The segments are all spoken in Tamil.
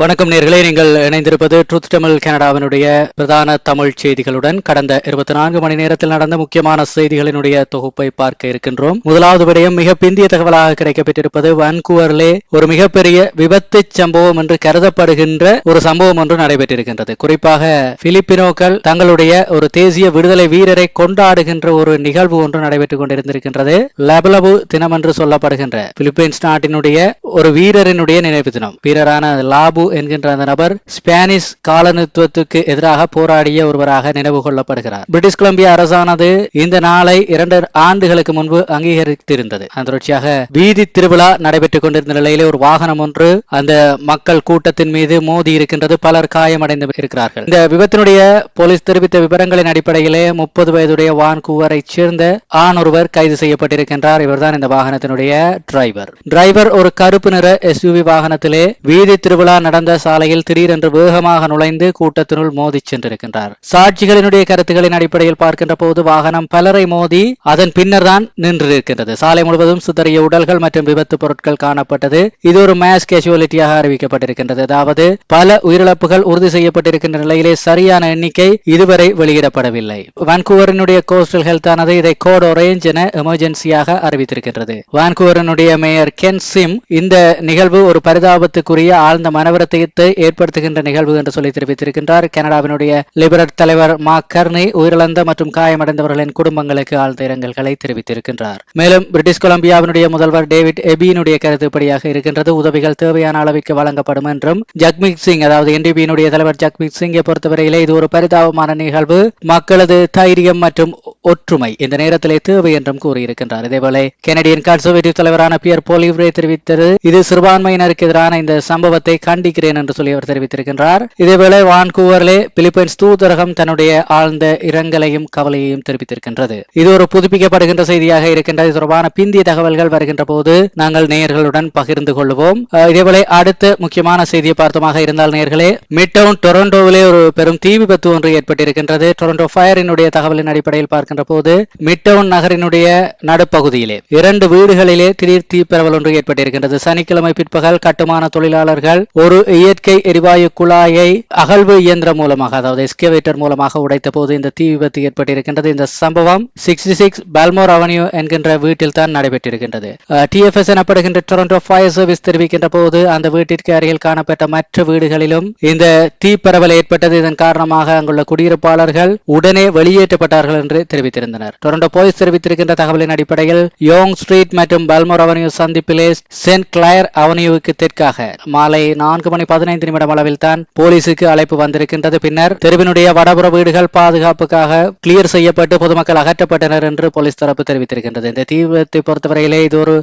வணக்கம் நேர்களே நீங்கள் இணைந்திருப்பது ட்ரூத் தமிழ் கனடாவினுடைய பிரதான தமிழ் செய்திகளுடன் கடந்த இருபத்தி நான்கு மணி நேரத்தில் நடந்த முக்கியமான செய்திகளினுடைய தொகுப்பை பார்க்க இருக்கின்றோம். முதலாவது விடயம் மிக பிந்திய தகவலாக கிடைக்கப்பட்டிருப்பது வான்கூவரிலே ஒரு மிகப்பெரிய விபத்து சம்பவம் என்று கருதப்படுகின்ற ஒரு சம்பவம் ஒன்று நடைபெற்றிருக்கின்றது. குறிப்பாக பிலிப்பினோக்கள் தங்களுடைய ஒரு தேசிய விடுதலை வீரரை கொண்டாடுகின்ற ஒரு நிகழ்வு ஒன்று நடைபெற்றுக் கொண்டிருந்திருக்கின்றது. லபலபு தினம் என்று சொல்லப்படுகின்ற பிலிப்பைன்ஸ் நாட்டினுடைய ஒரு வீரரினுடைய நினைவு தினம். வீரரான லாபு என்கின்ற அந்த நபர் ஸ்பானிஷ் காலனித்துவத்துக்கு எதிராக போராடிய ஒருவராக நினைவு கொள்ளப்படுகிறார். பிரிட்டிஷ் கொலம்பியா அரசானது இந்த நாளை இரண்டு ஆண்டுகளுக்கு முன்பு அங்கீகரித்திருந்தது. அந்த தொடர்ச்சியாக வீதி திருவிழா நடைபெற்றுக் கொண்டிருந்த நிலையிலே ஒரு வாகனம் ஒன்று அந்த மக்கள் கூட்டத்தின் மீது மோதி இருக்கின்றது. பலர் காயமடைந்து இருக்கிறார்கள். இந்த விபத்தினுடைய போலீஸ் தெரிவித்த விவரங்களின் அடிப்படையிலே முப்பது வயதுடைய வான்கூவரை சேர்ந்த ஆண் ஒருவர் கைது செய்யப்பட்டிருக்கின்றார். இவர்தான் இந்த வாகனத்தினுடைய டிரைவர். டிரைவர் ஒரு கருப்பு நிற எஸ்யூவி வாகனத்திலே வீதி திருவிழா நட கடந்த சாலையில் திடீரென்று வேகமாக நுழைந்து கூட்டத்தினுள் மோதி சென்றிருக்கின்றார். சாட்சிகளினுடைய கருத்துக்களின் அடிப்படையில் பார்க்கின்ற போது வாகனம் பலரை மோதி அதன் பின்னர் தான் நின்றிருக்கின்றது. சாலை முழுவதும் சிதறிய உடல்கள் மற்றும் விபத்து பொருட்கள் காணப்பட்டது. இது ஒரு மேஸ் கேஷுவலிட்டியாக அறிவிக்கப்பட்டிருக்கின்றது. அதாவது பல உயிரிழப்புகள் உறுதி செய்யப்பட்டிருக்கின்ற நிலையிலே சரியான எண்ணிக்கை இதுவரை வெளியிடப்படவில்லை. வான்கூவரினுடைய கோஸ்டல் ஹெல்த் ஆனது இதை கோட் ஒரேஞ்ச் என எமர்ஜென்சியாக அறிவித்திருக்கின்றது. வான்கூவரனுடைய மேயர் கென் சிம் இந்த நிகழ்வு ஒரு பரிதாபத்துக்குரிய ஆழ்ந்த மனவரத்தை ஏற்படுத்துகின்ற நிகழ்வு என்று சொல்லி தெரிவித்திருக்கின்றார். கனடாவினுடைய லிபரட் தலைவர் மா கர்னி உயிரிழந்த மற்றும் காயமடைந்தவர்களின் குடும்பங்களுக்கு ஆழ்ந்த இரங்கல்களை தெரிவித்திருக்கின்றார். மேலும் பிரிட்டிஷ் கொலம்பியாவினுடைய முதல்வர் டேவிட் எபியினுடைய கருத்துப்படியாக இருக்கின்றது. உதவிகள் தேவையான அளவிற்கு வழங்கப்படும் என்றும் ஜக்மீத் சிங் அதாவது என்டிபியினுடைய தலைவர் ஜக்மீத் சிங்கை பொறுத்தவரையிலே இது ஒரு பரிதாபமான நிகழ்வு. மக்களது தைரியம் மற்றும் ஒற்றுமை. இந்த நேரத்திலே தேவை என்றும் கூறியிருக்கின்றார். இதேவேளை கெனடியன் கன்சர்வேட்டிவ் தலைவரான பியர் போலிவ்ரே தெரிவித்தது இது சிறுபான்மையினருக்கு எதிரான இந்த சம்பவத்தை கண்டிக்கிறேன் என்று சொல்லி அவர் தெரிவித்திருக்கின்றார். இதேபோல வான்கூவரிலே பிலிப்பைன்ஸ் தூதரகம் தன்னுடைய ஆழ்ந்த இரங்கலையும் கவலையையும் தெரிவித்திருக்கின்றது. இது ஒரு புதுப்பிக்கப்படுகின்ற செய்தியாக இருக்கின்றது. தொடர்பான பிந்திய தகவல்கள் வருகின்ற போது நாங்கள் நேயர்களுடன் பகிர்ந்து கொள்வோம். இதேபோல அடுத்த முக்கியமான செய்தியை பார்த்தமாக இருந்தால் நேயர்களே மிட்டவுன் டொரண்டோவிலே ஒரு பெரும் தீ விபத்து ஒன்று ஏற்பட்டிருக்கின்றது. டொரண்டோ ஃபயரினுடைய தகவலின் அடிப்படையில் பார்க்கின்ற போது மிட்டவுன் நகரினுடைய நடுப்பகுதியிலே இரண்டு வீடுகளிலே திடீர் தீப்பரவல் ஒன்று ஏற்பட்டிருக்கின்றது. சனிக்கிழமை பிற்பகல் கட்டுமான தொழிலாளர்கள் ஒரு இயற்கை எரிவாயு குழாயை அகழ்வு இயந்திரம் மூலமாக அதாவது எஸ்கவேட்டர் மூலமாக உடைத்த போது இந்த தீ விபத்து ஏற்பட்டிருக்கின்றது. இந்த சம்பவம் சிக்ஸ்டி சிக்ஸ் பால்மோர் அவென்யூ என்கின்ற வீட்டில் தான் நடைபெற்றிருக்கின்றது. டிஎஃப்எஸ் எனப்படுகின்ற டொரண்டோ ஃபயர் சர்வீஸ் தெரிவிக்கின்ற போது அந்த வீட்டிற்கு அருகில் காணப்பட்ட மற்ற வீடுகளிலும் இந்த தீப்பரவல் ஏற்பட்டது. இதன் காரணமாக அங்குள்ள குடியிருப்பாளர்கள் உடனே வெளியேற்றப்பட்டார்கள் என்று தெரிவித்திருந்தனர். டொரண்டோ போலீஸ் தெரிவித்திருக்கின்ற தகவலின் அடிப்படையில் யோங் ஸ்ட்ரீட் மற்றும் பல்மோர் அவென்யூ சந்திப்பிலே சென்ட் கிளையர் அவென்யூவுக்கு தெற்காக மாலை நான்கு மணி பதினைந்து நிமிடம் அளவில் தான் போலீசுக்கு அழைப்பு வந்திருக்கின்றது. பின்னர் தெருவினுடைய வடபுற வீடுகள் பாதுகாப்புக்காக கிளியர் செய்யப்பட்டு பொதுமக்கள் அகற்றப்பட்டனர் என்று போலீஸ் தரப்பு தெரிவித்திருக்கின்றது. இந்த தீவிரத்தை பொறுத்தவரையிலே இது ஒரு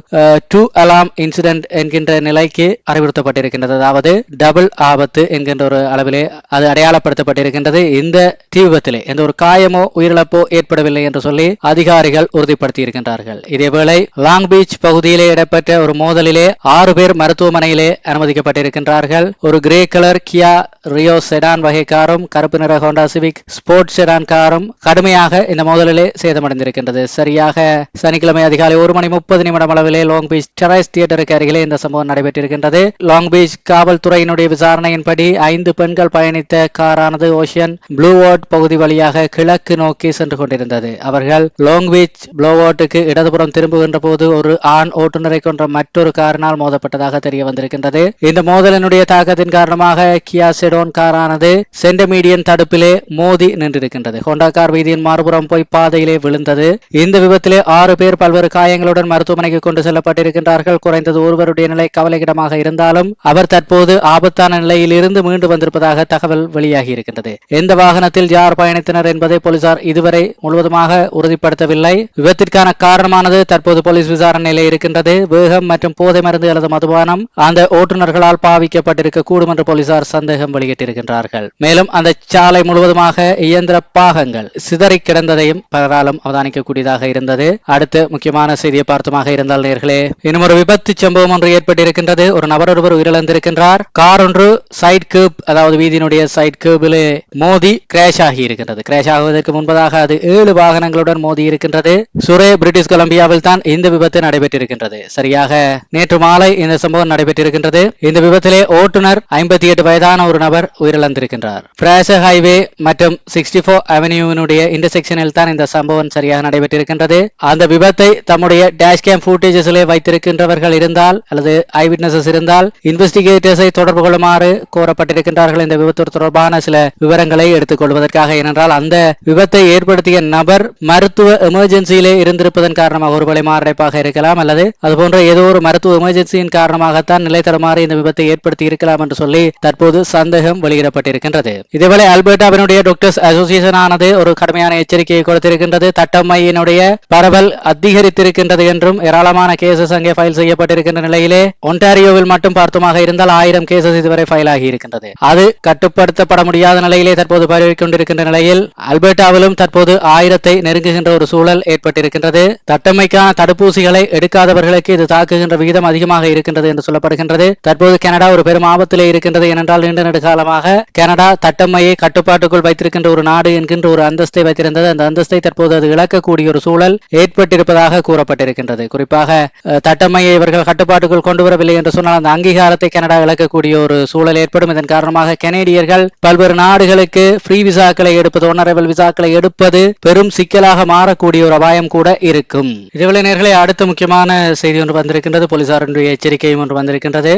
டூ அலாம் இன்சிடென்ட் என்கின்ற நிலைக்கு அறிவுறுத்தப்பட்டிருக்கின்றது. அதாவது டபுள் ஆபத்து என்கின்ற ஒரு அளவிலே அது அடையாளப்படுத்தப்பட்டிருக்கின்றது. இந்த தீ விபத்திலே எந்த ஒரு காயமோ உயிரிழப்போ ஏற்படவில்லை என்று சொல்லி அதிகாரிகள் உறுதிப்படுத்தியிருக்கின்றார்கள். இதேவேளை லாங் பீச் பகுதியிலே இடம்பெற்ற ஒரு மோதலிலே ஆறு பேர் மருத்துவமனையிலே அனுமதிக்கப்பட்டிருக்கின்றார்கள். ஒரு grey colour Kia Rio sedan வகை காரும் கருப்பு நிற ஹோண்டா சிவிக் ஸ்போர்ட்ஸ் செடான் காரும் கடுமையாக இந்த மோதலிலே சேதமடைந்திருக்கின்றது. சரியாக சனிக்கிழமை அதிகாலை ஒரு மணி முப்பது நிமிடம் அளவிலே லாங் பீச் டெரைஸ் தியேட்டருக்கு அருகிலே இந்த சம்பவம் நடைபெற்றிருக்கின்றது. லாங் பீச் காவல்துறையினுடைய விசாரணையின்படி ஐந்து பெண்கள் பயணித்த காரானது ஓஷியன் ப்ளூ பகுதி வழியாக கிழக்கு நோக்கி சென்று கொண்டிருந்தது. அவர்கள் லாங் பீச் ப்ளூவார்ட்டுக்கு இடதுபுறம் திரும்புகின்ற போது ஒரு ஆண் ஓட்டுநரை கொன்ற மற்றொரு காரினால் மோதப்பட்டதாக தெரிய வந்திருக்கின்றது. இந்த மோதலினுடைய தாக்கத்தின் காரணமாக கியா செடோன் காரானது சென்டமீடியன் தடுப்பிலே மோதி நின்றிருக்கின்றது. ஹோண்டா கார் வீதியின் மறுபுறம் போய் பாதையிலே விழுந்தது. இந்த விபத்திலே ஆறு பேர் பல்வேறு காயங்களுடன் மருத்துவமனைக்கு கொண்டு செல்லப்பட்டிருக்கின்றார்கள். குறைந்தது ஒருவருடைய நிலை கவலைக்கிடமாக இருந்தாலும் அவர் தற்போது ஆபத்தான நிலையில் இருந்து மீண்டு வந்திருப்பதாக தகவல் வெளியாகி இருக்கின்றது எந்த வாகனத்தில் யார் பயணித்தனர் என்பதை போலீசார் இதுவரை முழுவதுமாக உறுதிப்படுத்தவில்லை. விபத்திற்கான காரணமானது தற்போது போலீஸ் விசாரணையிலே இருக்கின்றது. வேகம் மற்றும் போதை மருந்து அல்லது மதுபானம் அந்த ஓட்டுநர்களால் பாவிக்கப்பட்டிருக்க கூடும் என்று போலீசார் சந்தேகம் வெளியிட்டு வெளியிட்டிருக்கின்றார்கள் மேலும் அந்த சாலை முழுவதுமாக இயந்திர பாகங்கள் சிதறி கிடந்ததையும் பலராலும் அவதானிக்கக்கூடியதாக இருந்தது. அடுத்து முக்கியமான செய்தியை பார்த்தமாக இருந்தால் நேர்களே இன்னும் ஒரு விபத்து சம்பவம் ஒன்று ஏற்பட்டிருக்கின்றது. ஒரு நபர் ஒருவர் உயிரிழந்திருக்கின்றார். கார் ஒன்று சைட் கேப் அதாவது வீதியினுடைய சைட் கேபிலே மோதி கிராஷ் ஆகி இருக்கின்றது கிராஷ் ஆகுவதற்கு முன்பதாக அது ஏழு வாகனங்களுடன் மோதி இருக்கின்றது. சுரே பிரிட்டிஷ் கொலம்பியாவில் தான் இந்த விபத்து நடைபெற்றிருக்கின்றது. சரியாக நேற்று மாலை இந்த சம்பவம் நடைபெற்றிருக்கின்றது. இந்த விபத்திலே ஓட்டுநர் ஐம்பத்தி எட்டு வயதான ஒரு நபர் அவர் உயிரிழந்திருக்கின்றார். பிராச ஹைவே மற்றும் சிக்ஸ்டி போர் அவென்யூவினுடைய இன்டர்செக்ஷனில் தான் இந்த சம்பவம் சரியாக நடைபெற்றிருக்கின்றது. அந்த விபத்தை தம்முடைய டேஷ் கேம் ஃபுட்டேஜஸிலே வைத்திருக்கின்றவர்கள் இருந்தால் அல்லது ஐ விட்னஸஸ் இருந்தால் இன்வெஸ்டிகேட்டர்ஸை தொடர்பு கொள்ளுமாறு கோரப்பட்டிருக்கின்றார்கள். இந்த விபத்து தொடர்பான சில விவரங்களை எடுத்துக் கொள்வதற்காக ஏனென்றால் அந்த விபத்தை ஏற்படுத்திய நபர் மருத்துவ எமர்ஜென்சியிலே இருந்திருப்பதன் காரணமாக ஒருவேளை மாரடைப்பாக இருக்கலாம் அல்லது அதுபோன்ற ஏதோ ஒரு மருத்துவ எமர்ஜென்சியின் காரணமாகத்தான் நிலை தருமாறு இந்த விபத்தை ஏற்படுத்தி இருக்கலாம் என்று சொல்லி தற்போது சந்தேகம் வெளியிடப்பட்டிருக்கின்றது. இதேவேளை அல்பர்டாவினுடைய டாக்டர்ஸ் அசோசியேஷன் ஆனது ஒரு கடுமையான எச்சரிக்கையை கொடுத்திருக்கின்றது. தட்டம்மையினுடைய பரவல் அதிகரித்திருக்கின்றது என்றும் ஏராளமான கேசஸ் அங்கே ஃபைல் செய்யப்பட்டிருக்கின்ற நிலையிலே ஒன்டாரியோவில் மட்டும் பார்த்துமாக இருந்தால் ஆயிரம் கேசஸ் இதுவரை ஃபைல் ஆகி இருக்கின்றது அது கட்டுப்படுத்தப்பட முடியாத நிலையிலே தற்போது பரவி கொண்டிருக்கின்ற நிலையில் அல்பர்டாவிலும் தற்போது ஆயிரத்தை நெருங்குகின்ற ஒரு சூழல் ஏற்பட்டிருக்கின்றது. தட்டமைக்கான தடுப்பூசிகளை எடுக்காதவர்களுக்கு இது தாக்குகின்ற விகிதம் அதிகமாக இருக்கின்றது என்று சொல்லப்படுகின்றது. தற்போது கனடா ஒரு பெரும் ஆபத்திலே இருக்கின்றது. ஏனென்றால் நீண்ட காலமாக கனடா தட்டம்மையை கட்டுப்பாட்டுக்குள் வைத்திருக்கின்ற ஒரு நாடு என்கின்ற ஒரு அந்தஸ்தை வைத்திருந்தது. அந்த அந்தஸ்தை தற்போது அது இழக்கக்கூடிய ஒரு சூழல் ஏற்பட்டிருப்பதாக கூறப்பட்டிருக்கின்றது. குறிப்பாக தட்டம்மையை இவர்கள் கட்டுப்பாட்டுக்குள் கொண்டு வரவில்லை என்று சொன்னால் அந்த அங்கீகாரத்தை கனடா இழக்கக்கூடிய ஒரு சூழல் ஏற்படும். இதன் காரணமாக கனேடியர்கள் பல்வேறு நாடுகளுக்கு ஃப்ரீ விசாக்களை எடுப்பது ஒன்னரவல் விசாக்களை எடுப்பது பெரும் சிக்கலாக மாறக்கூடிய ஒரு அபாயம் கூட இருக்கும். இதுவரை நேர்களை அடுத்த முக்கியமான செய்தி ஒன்று வந்திருக்கின்றது. போலீசாருடைய எச்சரிக்கையும் ஒன்று வந்திருக்கின்றது.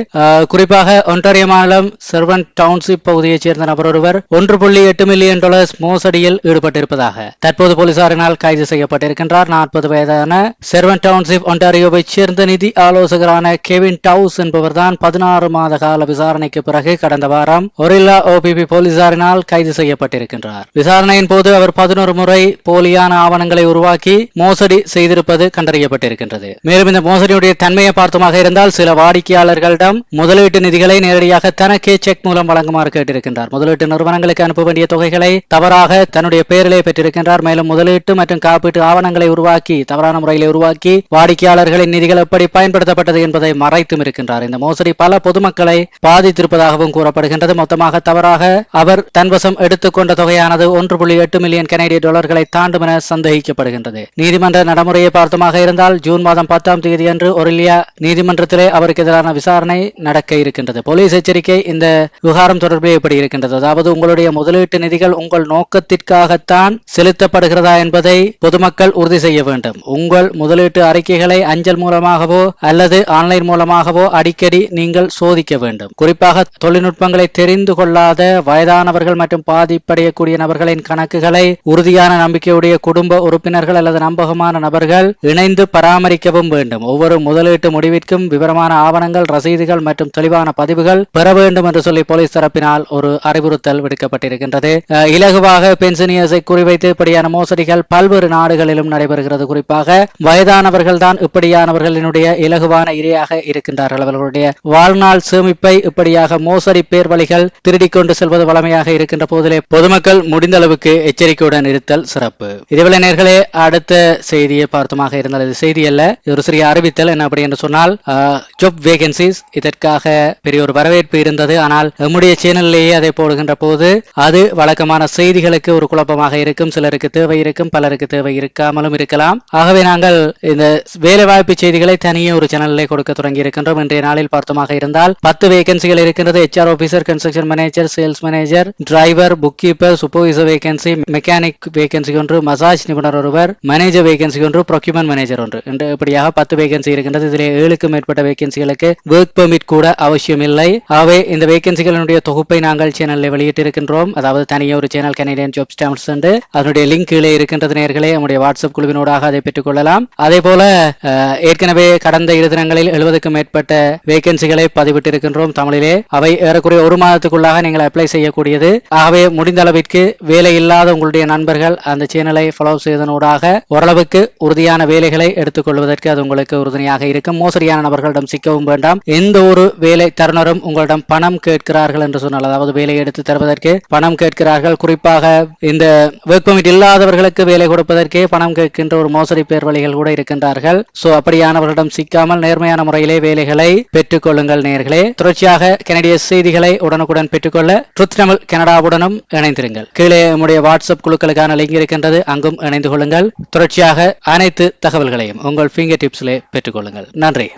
குறிப்பாக ஒன்டாரியோ மாநிலம் செர்வன் டவுன் டவுன்ஷிப் பகுதியைச் சேர்ந்த நபர் ஒருவர் ஒன்று புள்ளி எட்டு மில்லியன் டாலர்ஸ் மோசடியில் ஈடுபட்டிருப்பதாக தற்போது போலீசாரினால் கைது செய்யப்பட்டிருக்கின்றார். நாற்பது வயதான செர்வன் டவுன்ஷிப் ஒன்டாரியோவைச் சேர்ந்த நிதி ஆலோசகரான கெவின் டவுஸ் என்பவர்தான் பதினாறு மாத கால விசாரணைக்கு பிறகு கடந்த வாரம் ஒரில்லா ஓபிபி போலீசாரினால் கைது செய்யப்பட்டிருக்கின்றார். விசாரணையின் போது அவர் பதினோரு முறை போலியான ஆவணங்களை உருவாக்கி மோசடி செய்திருப்பது கண்டறியப்பட்டிருக்கின்றது. மேலும் இந்த மோசடியுடைய தன்மையை பார்த்தமாக இருந்தால் சில வாடிக்கையாளர்களிடம் முதலீட்டு நிதிகளை நேரடியாக தனக்கே செக் மூலம் வழங்க வழங்குமாறு கேட்டிருக்கின்றார். முதலீட்டு நிறுவனங்களுக்கு அனுப்ப வேண்டிய தொகைகளை தவறாக தன்னுடைய பெயரிலே பெற்றிருக்கின்றார். மேலும் முதலீட்டு மற்றும் காப்பீட்டு ஆவணங்களை உருவாக்கி தவறான முறையில் உருவாக்கி வாடிக்கையாளர்களின் நிதிகள் எப்படி பயன்படுத்தப்பட்டது என்பதை மறைத்தும் இருக்கின்றார். இந்த மோசடி பல பொதுமக்களை பாதித்திருப்பதாகவும் கூறப்படுகின்றது. மொத்தமாக தவறாக அவர் தன்வசம் எடுத்துக்கொண்ட தொகையானது ஒன்று புள்ளி எட்டு மில்லியன் கனேடிய டாலர்களை தாண்டும் என சந்தேகிக்கப்படுகின்றது. நீதிமன்ற நடைமுறையை பார்த்தமாக இருந்தால் ஜூன் மாதம் பத்தாம் தேதி அன்று ஒரிலியா நீதிமன்றத்திலே அவருக்கு எதிரான விசாரணை நடக்க இருக்கின்றது. போலீஸ் எச்சரிக்கை இந்த விவகாரம் தொடர்பில் எப்படி இருக்கின்றது. அதாவது உங்களுடைய முதலீட்டு நிதிகள் உங்கள் நோக்கத்திற்காகத்தான் செலுத்தப்படுகிறதா என்பதை பொதுமக்கள் உறுதி செய்ய வேண்டும். உங்கள் முதலீட்டு அறிக்கைகளை அஞ்சல் மூலமாகவோ அல்லது ஆன்லைன் மூலமாகவோ அடிக்கடி நீங்கள் சோதிக்க வேண்டும். குறிப்பாக தொழில்நுட்பங்களை தெரிந்து கொள்ளாத வயதானவர்கள் மற்றும் பாதிப்படையக்கூடிய நபர்களின் கணக்குகளை உறுதியான நம்பிக்கையுடைய குடும்ப உறுப்பினர்கள் அல்லது நம்பகமான நபர்கள் இணைந்து பராமரிக்கவும் வேண்டும். ஒவ்வொரு முதலீட்டு முடிவிற்கும் விவரமான ஆவணங்கள் ரசீதுகள் மற்றும் தெளிவான பதிவுகள் பெற வேண்டும் என்று சொல்லி போலீஸ் தரப்பினால் ஒரு அறிவுறுத்தல் விடுக்கப்பட்டிருக்கின்றது. இலகுவாக பென்ஷனியர்ஸை குறிவைத்து இப்படியான மோசடிகள் பல்வேறு நாடுகளிலும் நடைபெறுகிறது. குறிப்பாக வயதானவர்கள் தான் இப்படியானவர்களினுடைய இலகுவான இரையாக இருக்கின்றார்கள். அவர்களுடைய வாழ்நாள் சேமிப்பை இப்படியாக மோசடி பேர்வழிகள் திருடிக் கொண்டு செல்வது வளமையாக இருக்கின்ற போதிலே பொதுமக்கள் முடிந்த அளவுக்கு எச்சரிக்கையுடன் இருத்தல் சிறப்பு. இதேவேளை நேர்களே அடுத்த செய்தியை பார்த்தமாக இருந்தால் இது செய்தி அல்ல ஒரு சிறிய அறிவித்தல். என்ன அப்படி என்று சொன்னால் ஜாப் வேகன்சிஸ் இதற்காக பெரிய ஒரு வரவேற்பு இருந்தது. ஆனால் நம்முடைய சேனல்லேயே அதை போடுகின்ற போது அது வழக்கமான செய்திகளுக்கு ஒரு குழப்பமாக இருக்கும். சிலருக்கு தேவை இருக்கும் பலருக்கு தேவை இருக்காமலும் இருக்கலாம். ஆகவே நாங்கள் இந்த வேலைவாய்ப்பு செய்திகளை தனியே ஒரு சேனலிலே கொடுக்க தொடங்கி இருக்கின்றோம் இன்றைய நாளில் பார்த்தமாக இருந்தால் பத்து வேகன்சிகள் இருக்கின்றது. HR officer construction manager sales manager driver bookkeeper supervisor vacancy mechanic vacancy ஒன்று மசாஜ் நிபுணர் ஒருவர் மேனேஜர் வேகன்சி ஒன்று ப்ரொக்யூமெண்ட் மேனேஜர் ஒன்று. என்று இப்படியாக பத்து வேகன்சி இருக்கின்றது. இதிலே ஏழுக்கும் மேற்பட்ட வேகன்சிகளுக்கு ஒர்க் பெர்மிட் கூட அவசியம் இல்லை ஆகவே இந்த வேகன்சிகளினுடைய தொகுப்பை நாங்கள் சேனலில் வெளியிட்டிருக்கின்றோம். அதாவது தனியே ஒரு சேனல் கனேடியன் ஜாப் ஸ்டாம்ப்ஸ் என்று. அதனுடைய லிங்க் கீழே இருக்கின்றது நேர்களே. நம்முடைய வாட்ஸ்அப் குழுவினூடாக அதை பெற்றுக் கொள்ளலாம் அதே போல ஏற்கனவே கடந்த இரு தினங்களில் எழுபதுக்கும் மேற்பட்ட வேகன்சிகளை பதிவிட்டிருக்கின்றோம் தமிழிலே. அவை ஏறக்குறைய ஒரு மாதத்துக்குள்ளாக நீங்கள் அப்ளை செய்யக்கூடியது. ஆகவே முடிந்த அளவிற்கு வேலை இல்லாத உங்களுடைய நண்பர்கள் அந்த சேனலை ஃபாலோ செய்வதனூடாக ஓரளவுக்கு உறுதியான வேலைகளை எடுத்துக்கொள்வதற்கு அது உங்களுக்கு உறுதுணையாக இருக்கும். மோசடியான நபர்களிடம் சிக்கவும் வேண்டாம். எந்த ஒரு வேலை தருணரும் உங்களிடம் பணம் கேட்கிறார்கள் என்று சொன்னால் அதாவது வேலை எடுத்து தருவதற்கு பணம் கேட்கிறார்கள். குறிப்பாக இந்த ஒர்க் பர்மிட் இல்லாதவர்களுக்கு வேலை கொடுப்பதற்கே பணம் கேட்கின்ற ஒரு மோசடி பேர் வழிகள் கூட இருக்கின்றார்கள். சோ அப்படியானவர்களிடம் சிக்காமல் நேர்மையான முறையிலே வேலைகளை பெற்றுக் கொள்ளுங்கள் நேர்களே. தொடர்ச்சியாக கனடிய செய்திகளை உடனுக்குடன் பெற்றுக்கொள்ள ட்ருத் தமிழ் கனடாவுடனும் இணைந்திருங்கள். கீழே நம்முடைய வாட்ஸ்அப் குழுக்களுக்கான லிங்க் இருக்கின்றது. அங்கும் இணைந்து கொள்ளுங்கள். தொடர்ச்சியாக அனைத்து தகவல்களையும் உங்கள் ஃபிங்கர் டிப்ஸிலே பெற்றுக்கொள்ளுங்கள். நன்றி.